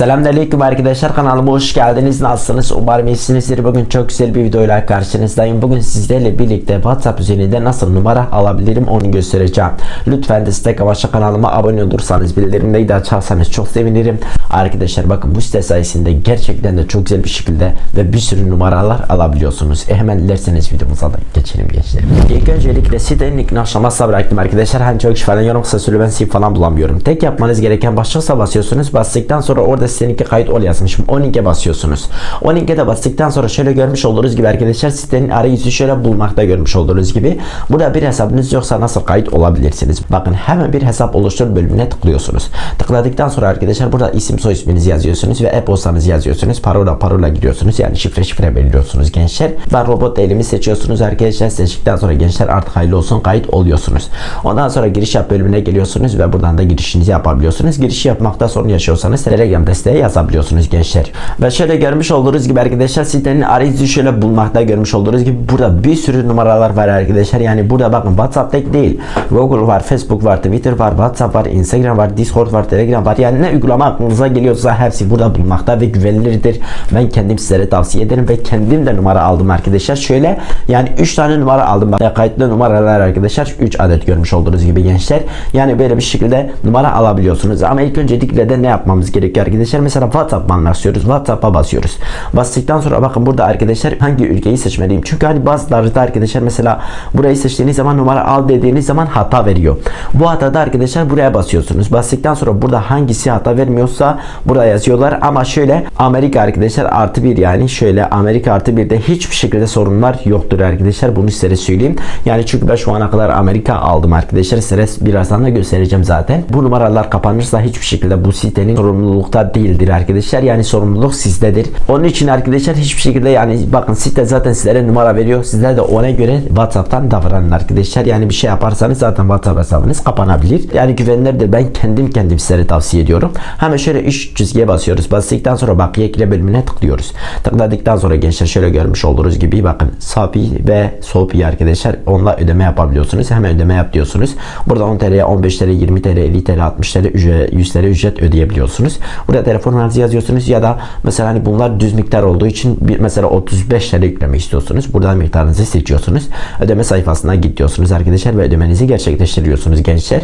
Selamünaleyküm arkadaşlar kanalıma hoş geldiniz. Nasılsınız? Umarım iyisinizdir. Bugün çok güzel bir videoyla karşınızdayım. Bugün sizlerle birlikte WhatsApp üzerinde nasıl numara alabilirim onu göstereceğim. Lütfen destek amaçlı kanalıma abone olursanız bildirimleri de açarsanız çok sevinirim. Arkadaşlar bakın bu site sayesinde gerçekten de çok güzel bir şekilde ve bir sürü numaralar alabiliyorsunuz. E hemen dilerseniz videomuza da geçelim gençler. İlk öncelikle sitenin ilk aşamasına bıraktım arkadaşlar. Hani çok iş falan yok kısa süre ben falan bulamıyorum. Tek yapmanız gereken başlıksa basıyorsunuz. Bastıktan sonra orada seninki kayıt ol yazmışım. O linke basıyorsunuz. O linke de bastıktan sonra şöyle görmüş olduğunuz gibi arkadaşlar sitenin arayüzü şöyle bulmakta görmüş olduğunuz gibi. Burada bir hesabınız yoksa nasıl kayıt olabilirsiniz? Bakın hemen bir hesap oluştur bölümüne tıklıyorsunuz. Tıkladıktan sonra arkadaşlar burada isim soy isminizi yazıyorsunuz ve e-postanızı yazıyorsunuz. Parola parola giriyorsunuz. Yani şifre şifre belirliyorsunuz gençler. Ben robot elimi seçiyorsunuz arkadaşlar. Seçtikten sonra gençler artık hayırlı olsun kayıt oluyorsunuz. Ondan sonra giriş yap bölümüne geliyorsunuz ve buradan da girişinizi yapabiliyorsunuz. Girişi yapmakta sorun yaşıyorsanız Telegram desteği yazabiliyorsunuz gençler. Ve şöyle görmüş olduğunuz gibi arkadaşlar sitenin arayüzü şöyle bulmakta görmüş olduğunuz gibi burada bir sürü numaralar var arkadaşlar. Yani burada bakın WhatsApp tek değil. Google var, Facebook var, Twitter var, WhatsApp var, Instagram var, Discord var, Telegram var. Yani ne uygulama aklınıza geliyorsa hepsi burada bulmakta ve güvenilirdir. Ben kendim sizlere tavsiye ederim ve kendim de numara aldım arkadaşlar. Şöyle yani 3 tane numara aldım. Bak, kayıtlı numaralar arkadaşlar 3 adet görmüş olduğunuz gibi gençler. Yani böyle bir şekilde numara alabiliyorsunuz. Ama ilk öncelikle de ne yapmamız gerekiyor arkadaşlar? Mesela WhatsApp anlaşıyoruz. WhatsApp'a basıyoruz. Bastıktan sonra bakın burada arkadaşlar hangi ülkeyi seçmeliyim? Çünkü hani bazıları da arkadaşlar mesela burayı seçtiğiniz zaman numara al dediğiniz zaman hata veriyor. Bu hatada arkadaşlar buraya basıyorsunuz. Bastıktan sonra burada hangisi hata vermiyorsa burada yazıyorlar. Ama şöyle Amerika arkadaşlar artı bir yani şöyle Amerika artı bir de hiçbir şekilde sorunlar yoktur arkadaşlar. Bunu size söyleyeyim. Yani çünkü ben şu ana kadar Amerika aldım arkadaşlar. Size birazdan da göstereceğim zaten. Bu numaralar kapanırsa hiçbir şekilde bu sitenin sorumlulukta değildir arkadaşlar. Yani sorumluluk sizdedir. Onun için arkadaşlar hiçbir şekilde yani bakın site zaten sizlere numara veriyor. Sizler de ona göre WhatsApp'tan davranın arkadaşlar. Yani bir şey yaparsanız zaten WhatsApp hesabınız kapanabilir. Yani güvenilirdir. Ben kendim kendim sizlere tavsiye ediyorum. Hemen şöyle üç çizgiye basıyoruz. Bastıktan sonra bakiye ekle bölümüne tıklıyoruz. Tıkladıktan sonra gençler şöyle görmüş olduğunuz gibi bakın Sapi ve Sopi arkadaşlar onunla ödeme yapabiliyorsunuz. Hemen ödeme yap diyorsunuz. Burada 10 TL, 15 TL, 20 TL, 50 TL, 60 TL, ücret, 100 TL ücret ödeyebiliyorsunuz. Burada telefon numaranızı yazıyorsunuz ya da mesela hani bunlar düz miktar olduğu için bir mesela 35 TL yüklemek istiyorsunuz. Buradan miktarınızı seçiyorsunuz. Ödeme sayfasına git diyorsunuz arkadaşlar ve ödemenizi gerçekleştiriyorsunuz gençler.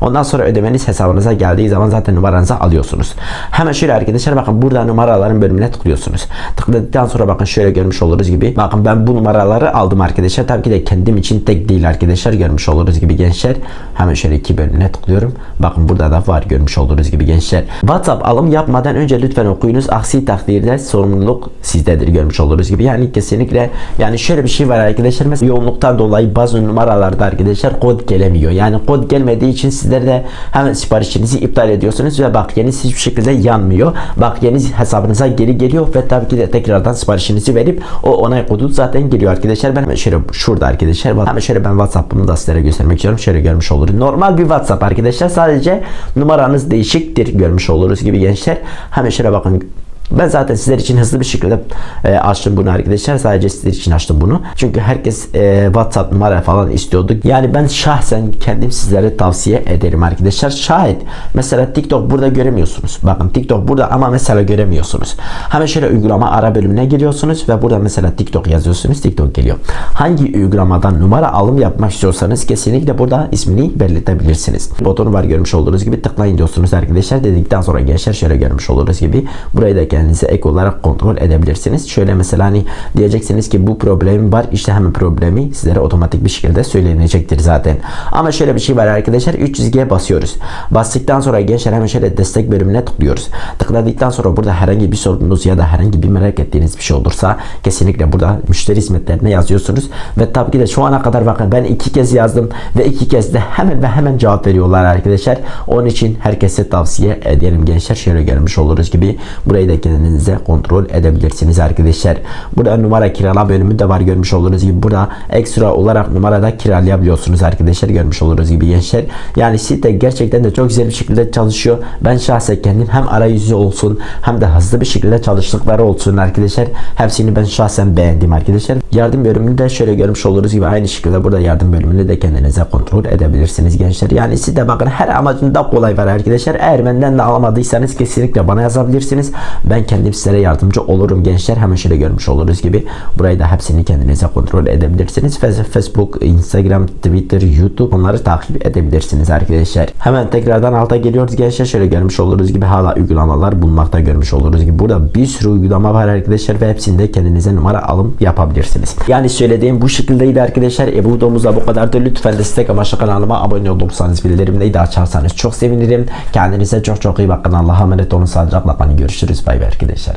Ondan sonra ödemeniz hesabınıza geldiği zaman zaten numaranızı alıyorsunuz. Hemen şöyle arkadaşlar bakın burada numaraların bölümüne tıklıyorsunuz. Tıkladıktan sonra bakın şöyle görmüş oluruz gibi. Bakın ben bu numaraları aldım arkadaşlar. Tabii ki de kendim için tek değil arkadaşlar. Görmüş oluruz gibi gençler. Hemen şöyle iki bölümüne tıklıyorum. Bakın burada da var görmüş olduğunuz gibi gençler. WhatsApp alım yapmadan önce lütfen okuyunuz. Aksi takdirde sorumluluk sizdedir görmüş oluruz gibi. Yani kesinlikle yani şöyle bir şey var arkadaşlar. Mesela yoğunluktan dolayı bazı numaralarda arkadaşlar kod gelemiyor. Yani kod gelmediği için sizler de hemen siparişinizi iptal ediyorsunuz ve bak yeni hiçbir şekilde yanmıyor. Bak yeni hesabınıza geri geliyor ve tabii ki de tekrardan siparişinizi verip o onay kodu zaten geliyor arkadaşlar. Ben şöyle şurada arkadaşlar. Hemen şöyle ben WhatsApp'ımı da sizlere göstermek istiyorum. Şöyle görmüş oluruz. Normal bir WhatsApp arkadaşlar. Sadece numaranız değişiktir görmüş oluruz gibi gençler. Hemen şöyle bakın ben zaten sizler için hızlı bir şekilde e, açtım bunu arkadaşlar. Sadece sizler için açtım bunu. Çünkü herkes e, WhatsApp numara falan istiyordu. Yani ben şahsen kendim sizlere tavsiye ederim arkadaşlar. Şayet mesela TikTok burada göremiyorsunuz. Bakın TikTok burada ama mesela göremiyorsunuz. Hemen şöyle uygulama ara bölümüne giriyorsunuz ve burada mesela TikTok yazıyorsunuz. TikTok geliyor. Hangi uygulamadan numara alım yapmak istiyorsanız kesinlikle burada ismini belirtebilirsiniz. Butonu var görmüş olduğunuz gibi tıklayın diyorsunuz arkadaşlar. Dedikten sonra gençler şöyle görmüş olduğunuz gibi burayı da kendinize ek olarak kontrol edebilirsiniz. Şöyle mesela hani diyeceksiniz ki bu problemim var. İşte hemen problemi sizlere otomatik bir şekilde söylenecektir zaten. Ama şöyle bir şey var arkadaşlar. 3 çizgiye basıyoruz. Bastıktan sonra gençler hemen şöyle destek bölümüne tıklıyoruz. Tıkladıktan sonra burada herhangi bir sorunuz ya da herhangi bir merak ettiğiniz bir şey olursa kesinlikle burada müşteri hizmetlerine yazıyorsunuz. Ve tabii ki de şu ana kadar bakın ben iki kez yazdım ve iki kez de hemen ve hemen cevap veriyorlar arkadaşlar. Onun için herkese tavsiye ederim gençler. Şöyle görmüş oluruz gibi burayı da kendinize kontrol edebilirsiniz arkadaşlar. Burada numara kirala bölümü de var görmüş olduğunuz gibi. Burada ekstra olarak numarada kiralayabiliyorsunuz arkadaşlar görmüş olduğunuz gibi gençler. Yani site gerçekten de çok güzel bir şekilde çalışıyor. Ben şahsen kendim hem arayüzü olsun hem de hızlı bir şekilde çalıştıkları olsun arkadaşlar. Hepsini ben şahsen beğendim arkadaşlar. Yardım bölümünü de şöyle görmüş olduğunuz gibi aynı şekilde burada yardım bölümünü de kendinize kontrol edebilirsiniz gençler. Yani site bakın her amacında kolay var arkadaşlar. Eğer benden de alamadıysanız kesinlikle bana yazabilirsiniz. Ben kendim sizlere yardımcı olurum gençler. Hemen şöyle görmüş olduğunuz gibi burayı da hepsini kendinize kontrol edebilirsiniz. Facebook, Instagram, Twitter, YouTube onları takip edebilirsiniz arkadaşlar. Hemen tekrardan alta geliyoruz gençler. Şöyle görmüş olduğunuz gibi hala uygulamalar bulmakta görmüş olduğunuz gibi. Burada bir sürü uygulama var arkadaşlar ve hepsinde kendinize numara alım yapabilirsiniz. Yani söylediğim bu şekildeydi arkadaşlar. E, bu videomuzda bu kadardı. Lütfen destek amaçlı kanalıma abone olursanız bildirimleri de açarsanız çok sevinirim. Kendinize çok çok iyi bakın. Allah'a emanet olun. Sağlıcakla kalın. Görüşürüz. Bay bay arkadaşlar.